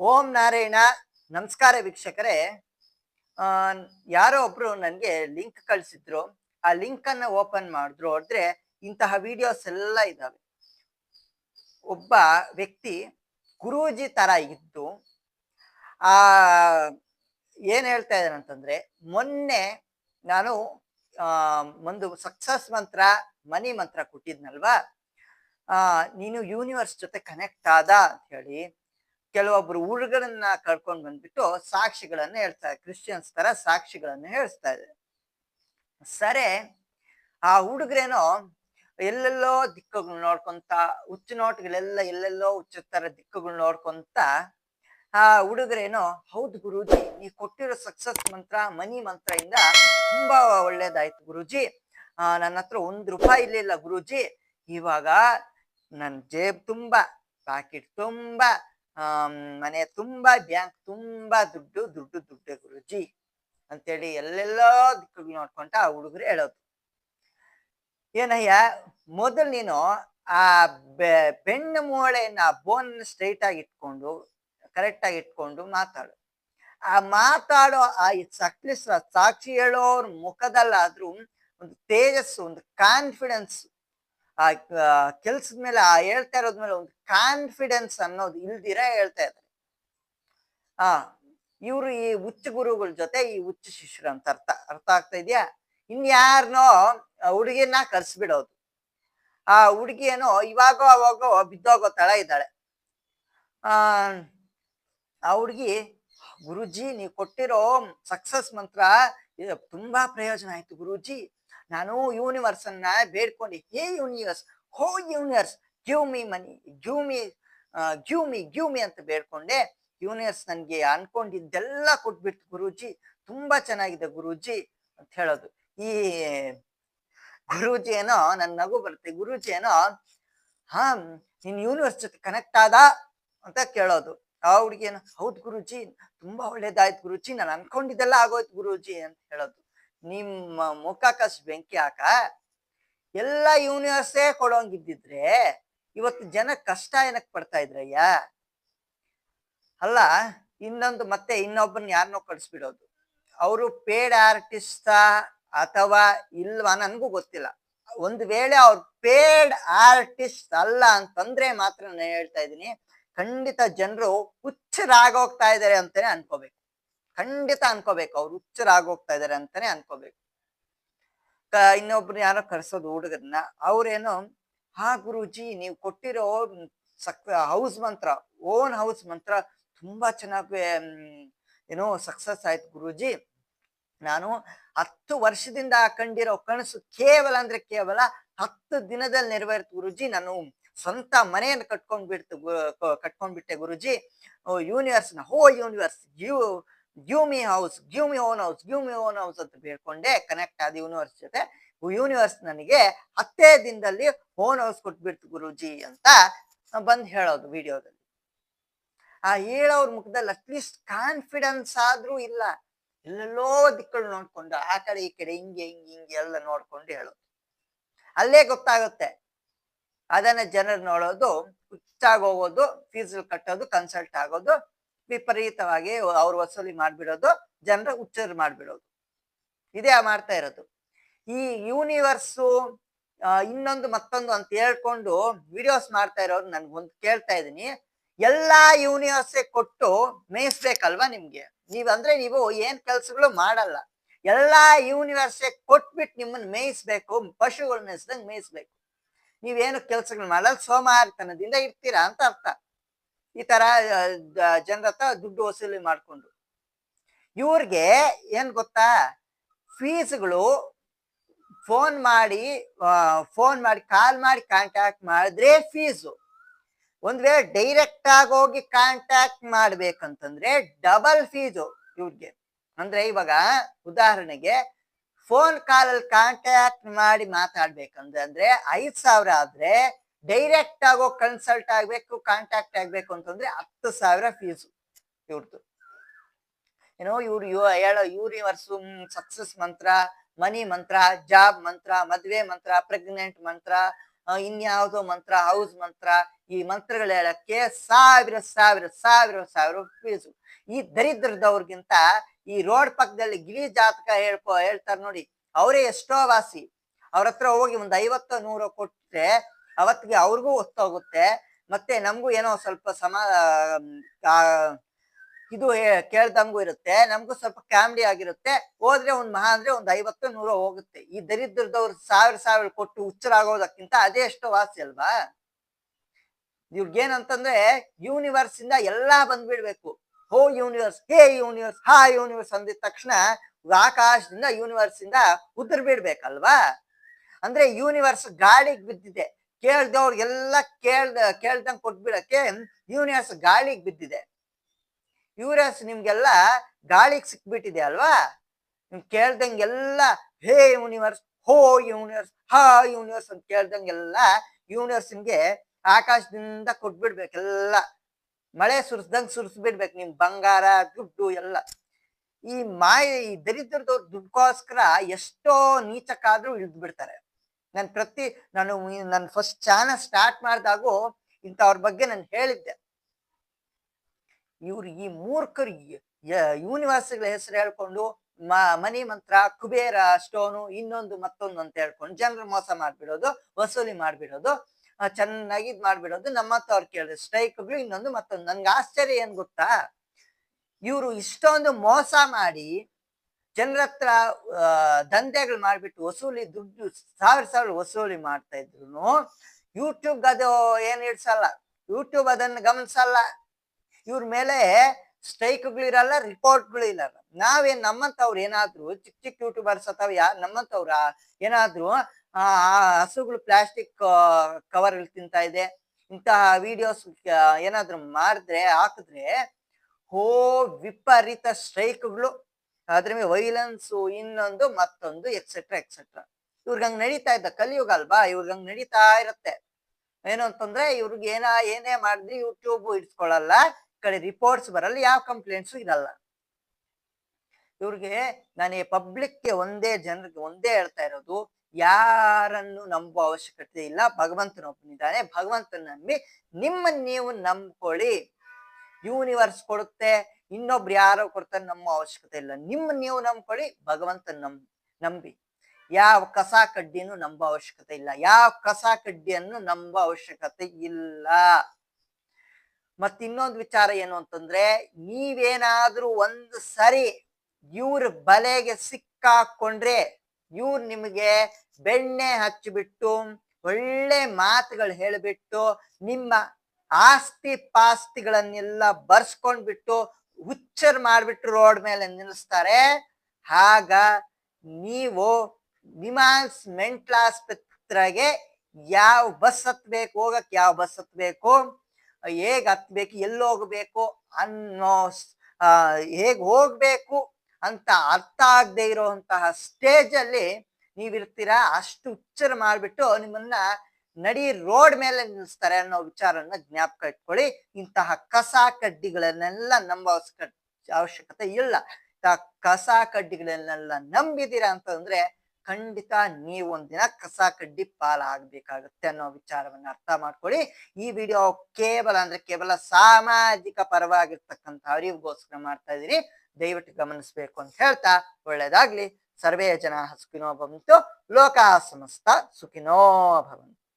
ಓಂ ನಾರಾಯಣ. ನಮಸ್ಕಾರ ವೀಕ್ಷಕರೇ. ಯಾರೋ ಒಬ್ರು ನನಗೆ ಲಿಂಕ್ ಕಳಿಸಿದ್ರು. ಆ ಲಿಂಕ್ ಅನ್ನ ಓಪನ್ ಮಾಡಿದ್ರು. ಆದ್ರೆ ಇಂತಹ ವಿಡಿಯೋಸ್ ಎಲ್ಲ ಇದಾವೆ. ಒಬ್ಬ ವ್ಯಕ್ತಿ ಗುರೂಜಿ ತರ ಇದ್ದು, ಆ, ಏನ್ ಹೇಳ್ತಾ ಇದ್ದಾನೆ ಅಂತಂದ್ರೆ, ಮೊನ್ನೆ ನಾನು ಒಂದು ಸಕ್ಸಸ್ ಮಂತ್ರ ಮನಿ ಮಂತ್ರ ಕೊಟ್ಟಿದ್ನಲ್ವಾ? ನೀನು ಯೂನಿವರ್ಸ್ ಜೊತೆ ಕನೆಕ್ಟ್ ಆದ ಅಂತ ಹೇಳಿ. ಕೆಲವೊಬ್ರು ಹುಡುಗರನ್ನ ಕರ್ಕೊಂಡ್ ಬಂದ್ಬಿಟ್ಟು ಸಾಕ್ಷಿಗಳನ್ನ ಹೇಳ್ತಾ ಕ್ರಿಶ್ಚಿಯನ್ಸ್ ತರ ಸಾಕ್ಷಿಗಳನ್ನ ಹೇಳ್ತಾ ಇದೆ ಸರಿ, ಆ ಹುಡುಗರೇನೋ ಎಲ್ಲೆಲ್ಲೋ ದಿಕ್ಕುಗಳು ನೋಡ್ಕೊಂತ ಹುಚ್ಚು ನೋಟ್ಗಳೆಲ್ಲ ಎಲ್ಲೆಲ್ಲೋ ಹುಚ್ಚು ತರ ದಿಕ್ಕುಗಳು ನೋಡ್ಕೊಂತ, ಆ ಹುಡುಗರೇನೋ, ಹೌದು ಗುರುಜಿ ನೀವು ಕೊಟ್ಟಿರೋ ಸಕ್ಸಸ್ ಮಂತ್ರ, ಮನಿ ಮಂತ್ರ ಇಂದ ತುಂಬಾ ಒಳ್ಳೇದಾಯ್ತು ಗುರುಜಿ. ಆ ನನ್ನ ಹತ್ರ ಒಂದ್ ರೂಪಾಯಿ ಇರ್ಲಿಲ್ಲ ಗುರುಜಿ. ಇವಾಗ ನನ್ ಜೇಬ್ ತುಂಬಾ, ಪಾಕೆಟ್ ತುಂಬಾ ಮನೆ ತುಂಬಾ ಬ್ಯಾಂಕ್ ತುಂಬಾ ದುಡ್ಡು ದುಡ್ಡು ದುಡ್ಡು ಗುರುಜಿ ಅಂತೇಳಿ ಎಲ್ಲೆಲ್ಲೋ ದಿಕ್ಕಿಗೆ ನೋಡ್ಕೊಂತ ಆ ಹುಡುಗರು ಹೇಳೋದು. ಏನಯ್ಯ, ಮೊದಲು ನೀನು ಆ ಬೆನ್ನು ಮೂಳೆಯನ್ನ ಬೋನ್ ಸ್ಟ್ರೈಟ್ ಆಗಿ ಇಟ್ಕೊಂಡು ಕರೆಕ್ಟ್ ಆಗಿ ಇಟ್ಕೊಂಡು ಮಾತಾಡು. ಆ ಮಾತಾಡೋ ಆ ಸಕ್ಲಿಸ್ ಸಾಕ್ಷಿ ಹೇಳೋರ್ ಮುಖದಲ್ಲಾದ್ರೂ ಒಂದು ತೇಜಸ್ಸು, ಒಂದು ಕಾನ್ಫಿಡೆನ್ಸ್ ಆ ಕೆಲ್ಸದ ಮೇಲೆ ಆ ಹೇಳ್ತಾ ಇರೋದ್ ಮೇಲೆ ಒಂದು ಕಾನ್ಫಿಡೆನ್ಸ್ ಅನ್ನೋದು ಇಲ್ದಿರ ಹೇಳ್ತಾ ಇದ್ದಾರೆ. ಆ, ಇವ್ರು ಈ ಉಚ್ಚ ಗುರುಗಳ ಜೊತೆ ಈ ಉಚ್ಚ ಶಿಷ್ಯರು ಅಂತ ಅರ್ಥ ಅರ್ಥ ಆಗ್ತಾ ಇದೆಯಾ? ಇನ್ಯಾರನೋ ಹುಡುಗಿನ ಕರ್ಸ್ಬಿಡೋದು. ಆ ಹುಡುಗಿ ಏನೋ ಇವಾಗೋ ಅವಾಗೋ ಬಿದ್ದೋಗೋ ತಳ ಇದ್ದಾಳೆ. ಆ ಆ ಹುಡುಗಿ, ಗುರುಜಿ, ನೀವು ಕೊಟ್ಟಿರೋ ಸಕ್ಸಸ್ ಮಂತ್ರ ತುಂಬಾ ಪ್ರಯೋಜನ ಆಯ್ತು ಗುರುಜಿ. ನಾನು ಯೂನಿವರ್ಸ್ ಅನ್ನ ಬೇಡ್ಕೊಂಡೆ. Hey universe oh universe give me money give me give me give me ಅಂತ ಬೇಡ್ಕೊಂಡೆ. ಯೂನಿವರ್ಸ್ ನನ್ಗೆ ಅನ್ಕೊಂಡಿದ್ದೆಲ್ಲ ಕೊಟ್ಬಿಡ್ತು ಗುರೂಜಿ. ತುಂಬಾ ಚೆನ್ನಾಗಿದೆ ಗುರೂಜಿ ಅಂತ ಹೇಳೋದು. ಈ ಗುರೂಜಿ ಏನೋ, ನನ್ ನಗು ಬರುತ್ತೆ. ಗುರುಜಿ ಏನೋ, ಹಾ, ನೀನ್ ಯೂನಿವರ್ಸ್ ಜೊತೆ ಕನೆಕ್ಟ್ ಆದ ಅಂತ ಕೇಳೋದು. ಆ ಹುಡುಗಿ ಏನೋ, ಹೌದು ಗುರೂಜಿ, ತುಂಬಾ ಒಳ್ಳೇದಾಯ್ತು ಗುರುಜಿ, ನಾನು ಅನ್ಕೊಂಡಿದ್ದೆಲ್ಲ ಆಗೋಯ್ತು ಗುರುಜಿ ಅಂತ ಹೇಳೋದು. ನಿಮ್ಮ ಮುಖಕ್ಕಷ್ಟು ಬೆಂಕಿ ಹಾಕ, ಎಲ್ಲ ಯೂನಿವರ್ಸೇ ಕೊಡೋಂಗಿದ್ದಿದ್ರೆ ಇವತ್ತು ಜನ ಕಷ್ಟ ಏನಕ್ ಪಡ್ತಾ ಇದ್ರಯ್ಯ? ಅಲ್ಲ, ಇನ್ನೊಂದು ಮತ್ತೆ ಇನ್ನೊಬ್ಬನ ಯಾರನ್ನೋ ಕಳಿಸ್ಬಿಡೋದು. ಅವರು ಪೇಡ್ ಆರ್ಟಿಸ್ಟ ಅಥವಾ ಇಲ್ವಾ ನನ್ಗೂ ಗೊತ್ತಿಲ್ಲ. ಒಂದು ವೇಳೆ ಅವ್ರು ಪೇಡ್ ಆರ್ಟಿಸ್ಟ್ ಅಲ್ಲ ಅಂತಂದ್ರೆ ಮಾತ್ರ ನಾನು ಹೇಳ್ತಾ ಇದ್ದೀನಿ, ಖಂಡಿತ ಜನರು ಹುಚ್ಚರಾಗೋಗ್ತಾ ಇದ್ದಾರೆ ಅಂತಾನೆ ಅನ್ಕೋಬೇಕು. ಖಂಡಿತ ಅನ್ಕೋಬೇಕು, ಅವ್ರು ಹುಚ್ಚರಾಗೋಗ್ತಾ ಇದಾರೆ ಅಂತಾನೆ ಅನ್ಕೋಬೇಕು. ಇನ್ನೊಬ್ರು ಯಾರೋ ಕರ್ಸೋದು ಹುಡುಗರನ್ನ ಅವ್ರೇನೋ, ಹಾ ಗುರುಜಿ, ನೀವು ಕೊಟ್ಟಿರೋ ಸಕ್, house mantra, own house mantra ತುಂಬಾ ಚೆನ್ನಾಗಿ ಏನೋ ಸಕ್ಸಸ್ ಆಯ್ತು ಗುರುಜಿ. ನಾನು ಹತ್ತು ವರ್ಷದಿಂದ ಕಂಡಿರೋ ಕನಸು ಕೇವಲ ಅಂದ್ರೆ ಕೇವಲ ಹತ್ತು ದಿನದಲ್ಲಿ ನೆರವೇರ್ತು ಗುರುಜಿ. ನಾನು ಸ್ವಂತ ಮನೆಯನ್ನು ಕಟ್ಕೊಂಡ್ಬಿಡ್ತು ಕಟ್ಕೊಂಡ್ಬಿಟ್ಟೆ ಗುರುಜಿ. ಯೂನಿವರ್ಸ್ನ ಹೋ universe give give me house give me own house give me own house ಅಂತ ಬೇಡ್ಕೊಂಡೆ ಕನೆಕ್ಟ್ ಆದ ಯೂನಿವರ್ಸ್ ಜೊತೆ. ಯೂನಿವರ್ಸ್ ನನಗೆ ಹತ್ತೇ ದಿನದಲ್ಲಿ ಓನ್ ಹೌಸ್ ಕೊಟ್ಬಿಡ್ತು ಗುರುಜಿ ಅಂತ ಬಂದು ಹೇಳೋದು ವಿಡಿಯೋದಲ್ಲಿ ಆ ಹೇಳೋರ್ ಮುಖದಲ್ಲಿ ಅಟ್ಲೀಸ್ಟ್ ಕಾನ್ಫಿಡೆನ್ಸ್ ಆದ್ರೂ ಇಲ್ಲ. ಎಲ್ಲೆಲ್ಲೋ ದಿಕ್ಕಳು ನೋಡ್ಕೊಂಡು, ಆ ಕಡೆ, ಈ ಕಡೆ, ಹಿಂಗೆ ಹಿಂಗೆ ಹಿಂಗೆ ಎಲ್ಲ ನೋಡ್ಕೊಂಡು ಹೇಳೋದು. ಅಲ್ಲೇ ಗೊತ್ತಾಗುತ್ತೆ. ಅದನ್ನ ಜನರು ನೋಡೋದು, ಹುಚ್ಚಾಗಿ ಹೋಗೋದು ಫೀಸ್ ಕಟ್ಟೋದು ಕನ್ಸಲ್ಟ್ ಆಗೋದು ವಿಪರೀತವಾಗಿ ಅವ್ರ ವಸೂಲಿ ಮಾಡ್ಬಿಡೋದು, ಜನರ ಹುಚ್ಚರು ಮಾಡ್ಬಿಡೋದು. ಇದೇ ಮಾಡ್ತಾ ಇರೋದು. ಈ ಯೂನಿವರ್ಸು ಇನ್ನೊಂದು ಮತ್ತೊಂದು ಅಂತ ಹೇಳ್ಕೊಂಡು ವಿಡಿಯೋಸ್ ಮಾಡ್ತಾ ಇರೋರು ನನ್ಗೊಂದು ಕೇಳ್ತಾ ಇದ್ದೀನಿ. ಎಲ್ಲಾ ಯೂನಿವರ್ಸೇ ಕೊಟ್ಟು ಮೇಯಿಸ್ಬೇಕಲ್ವಾ ನಿಮ್ಗೆ? ನೀವ್ ಅಂದ್ರೆ ನೀವು ಏನ್ ಕೆಲ್ಸಗಳು ಮಾಡಲ್ಲ. ಎಲ್ಲಾ ಯೂನಿವರ್ಸೇ ಕೊಟ್ಬಿಟ್ಟು ನಿಮ್ಮನ್ನ ಮೇಯಿಸ್ಬೇಕು ಪಶುಗಳು ಮೇಯಿಸ್ದಂಗ್ ಮೇಯಿಸ್ಬೇಕು. ನೀವೇನು ಕೆಲ್ಸಗಳು ಮಾಡಲ್ಲ, ಸೋಮಾರಿತನದಿಂದ ಇರ್ತೀರಾ ಅಂತ ಅರ್ಥ. ಈ ತರ ಜನರ ಹತ್ರ ದುಡ್ಡು ವಸೂಲಿ ಮಾಡಿಕೊಂಡ್ರು. ಇವ್ರಿಗೆ ಏನ್ ಗೊತ್ತಾ? ಫೀಸ್ಗಳು ಫೋನ್ ಮಾಡಿ ಫೋನ್ ಮಾಡಿ, ಕಾಲ್ ಮಾಡಿ ಕಾಂಟ್ಯಾಕ್ಟ್ ಮಾಡಿದ್ರೆ ಫೀಸು. ಒಂದ್ ವೇಳೆ ಡೈರೆಕ್ಟ್ ಆಗಿ ಹೋಗಿ ಕಾಂಟ್ಯಾಕ್ಟ್ ಮಾಡ್ಬೇಕಂತಂದ್ರೆ ಡಬಲ್ ಫೀಸು ಇವ್ರಿಗೆ. ಅಂದ್ರೆ ಇವಾಗ ಉದಾಹರಣೆಗೆ ಫೋನ್ ಕಾಲಲ್ಲಿ ಕಾಂಟ್ಯಾಕ್ಟ್ ಮಾಡಿ ಮಾತಾಡ್ಬೇಕಂದ್ರೆ, ಅಂದ್ರೆ ಐದ್ ಸಾವಿರ ಆದ್ರೆ ಡೈರೆಕ್ಟ್ ಆಗೋ ಕನ್ಸಲ್ಟ್ ಆಗ್ಬೇಕು ಕಾಂಟ್ಯಾಕ್ಟ್ ಆಗ್ಬೇಕು ಅಂತಂದ್ರೆ ಹತ್ತು ಸಾವಿರ ಫೀಸು ಇವ್ರದ್ದು ಏನೋ ಇವ್ರು ಯು, ಹೇಳೋ ಯೂನಿವರ್ಸು ಸಕ್ಸಸ್ ಮಂತ್ರ ಮನಿ ಮಂತ್ರ ಜಾಬ್ ಮಂತ್ರ, ಮದ್ವೆ ಮಂತ್ರ ಪ್ರೆಗ್ನೆಂಟ್ ಮಂತ್ರ ಇನ್ಯಾವುದೋ ಮಂತ್ರ ಹೌಸ್ ಮಂತ್ರ, ಈ ಮಂತ್ರಗಳು ಹೇಳಕ್ಕೆ ಸಾವಿರ ಸಾವಿರ ಸಾವಿರ ಸಾವಿರ ಫೀಸು ಈ ದರಿದ್ರದವ್ರಿಗಿಂತ ಈ ರೋಡ್ ಪಕ್ಕದಲ್ಲಿ ಗಿಳಿ ಜಾತಕ ಹೇಳ್ಕೊ, ಹೇಳ್ತಾರೆ ನೋಡಿ, ಅವರೇ ಎಷ್ಟೋ ವಾಸಿ. ಅವ್ರ ಹತ್ರ ಹೋಗಿ ಒಂದ್ ಐವತ್ತು ನೂರು ಕೊಟ್ರೆ ಅವತ್ತಿಗೆ ಅವ್ರಿಗೂ ಹೊತ್ತೋಗುತ್ತೆ ಮತ್ತೆ ನಮಗೂ ಏನೋ ಸ್ವಲ್ಪ ಸಮ ಇದು ಕೇಳ್ದಂಗೂ ಇರುತ್ತೆ. ನಮಗೂ ಸ್ವಲ್ಪ ಕಾಮಿಡಿ ಆಗಿರುತ್ತೆ. ಹೋದ್ರೆ ಒಂದ್ ಮಹಾ ಅಂದ್ರೆ ಒಂದ್ ಐವತ್ತು ನೂರು ಹೋಗುತ್ತೆ. ಈ ದರಿದ್ರದವ್ರು ಸಾವಿರ ಸಾವಿರ ಕೊಟ್ಟು ಹುಚ್ಚರಾಗೋದಕ್ಕಿಂತ ಅದೇ ಎಷ್ಟೋ ವಾಸಿ ಅಲ್ವಾ? ಇವ್ರಿಗೇನಂತಂದ್ರೆ ಯೂನಿವರ್ಸ್ ಇಂದ ಎಲ್ಲಾ ಬಂದ್ಬಿಡ್ಬೇಕು. ಹೋ universe hey universe ha universe ಅಂದಿದ ತಕ್ಷಣ ಆಕಾಶದಿಂದ ಯೂನಿವರ್ಸ್ ಇಂದ ಬಿಡ್ಬೇಕಲ್ವಾ ಅಂದ್ರೆ ಯೂನಿವರ್ಸ್ ಗಾಳಿಗೆ ಬಿದ್ದಿದೆ. ಕೇಳ್ದವ್ರಿಗೆಲ್ಲ ಕೇಳ್ದ, ಕೇಳ್ದಂಗೆ ಕೊಟ್ಬಿಡಕ್ಕೆ ಯೂನಿವರ್ಸ್ ಗಾಳಿಗೆ ಬಿದ್ದಿದೆ. ಯೂನಿವರ್ಸ್ ನಿಮ್ಗೆಲ್ಲ ಗಾಳಿಗೆ ಸಿಕ್ಬಿಟ್ಟಿದೆ ಅಲ್ವಾ? ನಿಮ್ ಕೇಳ್ದಂಗೆಲ್ಲ, hey universe, oh universe, ha universe ಅಂತ ಕೇಳ್ದಂಗೆಲ್ಲ ಯೂನಿವರ್ಸ್ ನಿಮ್ಗೆ ಆಕಾಶದಿಂದ ಕೊಟ್ಬಿಡ್ಬೇಕೆಲ್ಲ ಮಳೆ ಸುರಿಸ್ದಂಗೆ ಸುರಿಸ್ಬಿಡ್ಬೇಕು ನಿಮ್ ಬಂಗಾರ, ದುಡ್ಡು ಎಲ್ಲ. ಈ ಮಾಯ, ಈ ದರಿದ್ರದವ್ರ ದುಡ್ಕೋಸ್ಕರ ಎಷ್ಟೋ ನೀಚಕ್ಕಾದ್ರೂ ಇಳ್ದು ಬಿಡ್ತಾರೆ ನಾನು ಪ್ರತಿ, ನಾನು ನನ್ನ ಫಸ್ಟ್ ಚಾನಲ್ ಸ್ಟಾರ್ಟ್ ಮಾಡಿದಾಗೂ ಇಂಥವ್ರ ಬಗ್ಗೆ ನಾನು ಹೇಳಿದ್ದೆ. ಇವ್ರು ಈ ಮೂರ್ಖರು ಯೂನಿವರ್ಸ್ಗಳ ಹೆಸರು ಹೇಳ್ಕೊಂಡು ಮನಿ ಮಂತ್ರ, ಕುಬೇರ ಸ್ಟೋನು, ಇನ್ನೊಂದು ಮತ್ತೊಂದು ಅಂತ ಹೇಳ್ಕೊಂಡು ಜನರು ಮೋಸ ಮಾಡ್ಬಿಡೋದು, ವಸೂಲಿ ಮಾಡ್ಬಿಡೋದು ಚೆನ್ನಾಗಿ ಇದ್ ಮಾಡ್ಬಿಡೋದು ನಮ್ಮತ್ತವ್ರು ಕೇಳಿದ್ರು ಸ್ಟ್ರೈಕ್ಗಳು, ಇನ್ನೊಂದು ಮತ್ತೊಂದು. ನನ್ಗೆ ಆಶ್ಚರ್ಯ ಏನ್ ಗೊತ್ತಾ? ಇವರು ಇಷ್ಟೊಂದು ಮೋಸ ಮಾಡಿ ಜನರ ಹತ್ರ ದಂಧೆಗಳು ಮಾಡಿಬಿಟ್ಟು ವಸೂಲಿ, ದುಡ್ಡು ಸಾವಿರ ಸಾವಿರ ವಸೂಲಿ ಮಾಡ್ತಾ ಇದ್ರು ಯೂಟ್ಯೂಬ್ ಅದು ಏನು ಇಡ್ಸಲ್ಲ ಯೂಟ್ಯೂಬ್ ಅದನ್ನ ಗಮನಿಸಲ್ಲ. ಇವ್ರ ಮೇಲೆ ಸ್ಟ್ರೈಕ್ಗಳು ಇರಲ್ಲ, ರಿಪೋರ್ಟ್ಗಳು ಇರಲ್ಲ. ನಾವೇನ್ ನಮ್ಮಂತವ್ರು ಏನಾದ್ರು, ಚಿಕ್ಕ ಚಿಕ್ಕ ಯೂಟ್ಯೂಬರ್ಸ್ ಅಥವಾ ಯಾ ನಮ್ಮಂತವ್ರ ಏನಾದ್ರು, ಆ ಹಸುಗಳು ಪ್ಲಾಸ್ಟಿಕ್ ಕವರ್ ತಿಂತಾ ಇದೆ. ಇಂತಹ ವಿಡಿಯೋಸ್ ಏನಾದ್ರು ಮಾಡಿದ್ರೆ, ಹಾಕಿದ್ರೆ, ಹೋ, ವಿಪರೀತ ಸ್ಟ್ರೈಕ್ಗಳು. ಅದ್ರ ಮೇಲೆ ವೈಲೆನ್ಸ್ ಇನ್ನೊಂದು ಮತ್ತೊಂದು ಎಕ್ಸೆಟ್ರಾ ಎಕ್ಸೆಟ್ರಾ ಇವ್ರಿಗೆ ಹಂಗ್ ನಡೀತಾ ಇದ್ದ ಕಲಿಯುಗ ಅಲ್ವಾ? ಇವ್ರಿಗೆ ಹಂಗ್ ನಡೀತಾ ಇರತ್ತೆ. ಏನು ಅಂತಂದ್ರೆ ಇವ್ರಿಗೆ ಏನ, ಏನೇ ಮಾಡಿದ್ರಿ ಯೂಟ್ಯೂಬ್ ಇಡ್ಸ್ಕೊಳಲ್ಲ, ಈ ಕಡೆ ರಿಪೋರ್ಟ್ಸ್ ಬರಲ್ಲ, ಯಾವ ಕಂಪ್ಲೇಂಟ್ಸ್ ಇರಲ್ಲ. ಇವ್ರಿಗೆ ನಾನು ಪಬ್ಲಿಕ್ಗೆ ಒಂದೇ ಜನರಿಗೆ ಒಂದೇ ಹೇಳ್ತಾ ಇರೋದು, ಯಾರನ್ನು ನಂಬುವ ಅವಶ್ಯಕತೆ ಇಲ್ಲ. ಭಗವಂತನ ಭಗವಂತನೊಬ್ಬನಿದ್ದಾನೆ ಭಗವಂತನ ನಂಬಿ ನಿಮ್ಮನ್ನ ನೀವು ನಂಬ್ಕೊಳ್ಳಿ. ಯೂನಿವರ್ಸ್ ಕೊಡುತ್ತೆ. ಇನ್ನೊಬ್ರು ಯಾರೋ ಕೊಡ್ತಾರೆ ನಮ್ಮ ಅವಶ್ಯಕತೆ ಇಲ್ಲ. ನಿಮ್ಮ ನೀವು ನಂಬ್ಕೊಳ್ಳಿ, ಭಗವಂತ ನಮ್, ನಂಬಿ. ಯಾವ ಕಸ ಕಡ್ಡಿನೂ ನಂಬ ಅವಶ್ಯಕತೆ ಇಲ್ಲ. ಯಾವ ಕಸ ಕಡ್ಡಿಯನ್ನು ನಂಬ ಅವಶ್ಯಕತೆ ಇಲ್ಲ. ಮತ್ತಿನ್ನೊಂದು ವಿಚಾರ ಏನು ಅಂತಂದ್ರೆ, ನೀವೇನಾದ್ರೂ ಒಂದು ಸರಿ ಇವ್ರ ಬಲೆಗೆ ಸಿಕ್ಕಾಕೊಂಡ್ರೆ, ಇವ್ರು ನಿಮಗೆ ಬೆಣ್ಣೆ ಹಚ್ಚಿಬಿಟ್ಟು, ಒಳ್ಳೆ ಮಾತುಗಳು ಹೇಳಿಬಿಟ್ಟು, ನಿಮ್ಮ ಆಸ್ತಿ ಪಾಸ್ತಿಗಳನ್ನೆಲ್ಲ ಬರ್ಸ್ಕೊಂಡ್ಬಿಟ್ಟು ಹುಚ್ಚರ್ ಮಾಡ್ಬಿಟ್ಟು ರೋಡ್ ಮೇಲೆ ನಿಲ್ಲಿಸ್ತಾರೆ. ಆಗ ನೀವು ನಿಮಾನ್ಸ್ ಮೆಂಟಲ್ ಆಸ್ಪತ್ರೆಗೆ ಯಾವ ಬಸ್ ಹತ್ಬೇಕು, ಹೋಗಕ್ ಯಾವ ಬಸ್ ಹತ್ಬೇಕು, ಹೇಗ್ ಹತ್ಬೇಕು, ಎಲ್ಲಿ ಹೋಗ್ಬೇಕು ಅನ್ನೋ ಹೇಗ್ ಹೋಗ್ಬೇಕು ಅಂತ ಅರ್ಥ ಆಗದೆ ಇರುವಂತಹ ಸ್ಟೇಜ್ ಅಲ್ಲಿ ನೀವಿರ್ತೀರಾ? ಅಷ್ಟು ಹುಚ್ಚರ ಮಾಡ್ಬಿಟ್ಟು ನಿಮ್ಮನ್ನ ನಡಿ ರೋಡ್ ಮೇಲೆ ನಿಲ್ಲಿಸ್ತಾರೆ ಅನ್ನೋ ವಿಚಾರನ ಜ್ಞಾಪಕ ಇಟ್ಕೊಳ್ಳಿ. ಇಂತಹ ಕಸ ಕಡ್ಡಿಗಳನ್ನೆಲ್ಲ ನಂಬ ಅವಶ್ಯಕ, ಅವಶ್ಯಕತೆ ಇಲ್ಲ. ಕಸ ಕಡ್ಡಿಗಳನ್ನೆಲ್ಲ ನಂಬಿದೀರಾ ಅಂತಂದ್ರೆ ಖಂಡಿತ ನೀವು ಒಂದಿನ ಕಸ ಕಡ್ಡಿ ಪಾಲ ಆಗ್ಬೇಕಾಗತ್ತೆ ಅನ್ನೋ ವಿಚಾರವನ್ನ ಅರ್ಥ ಮಾಡ್ಕೊಳ್ಳಿ. ಈ ವಿಡಿಯೋ ಕೇವಲ ಅಂದ್ರೆ ಕೇವಲ ಸಾಮಾಜಿಕ ಪರವಾಗಿರ್ತಕ್ಕಂಥ ಅರಿವಿಗೋಸ್ಕರ ಮಾಡ್ತಾ ಇದೀರಿ ದಯವಿಟ್ಟು ಗಮನಿಸ್ಬೇಕು ಅಂತ ಹೇಳ್ತಾ ಒಳ್ಳೇದಾಗ್ಲಿ. ಸರ್ವೇ ಜನ ಸುಖಿನೋ ಬಂತು ಲೋಕ ಸಮಸ್ತ ಸುಖಿನೋ ಭವಂತು.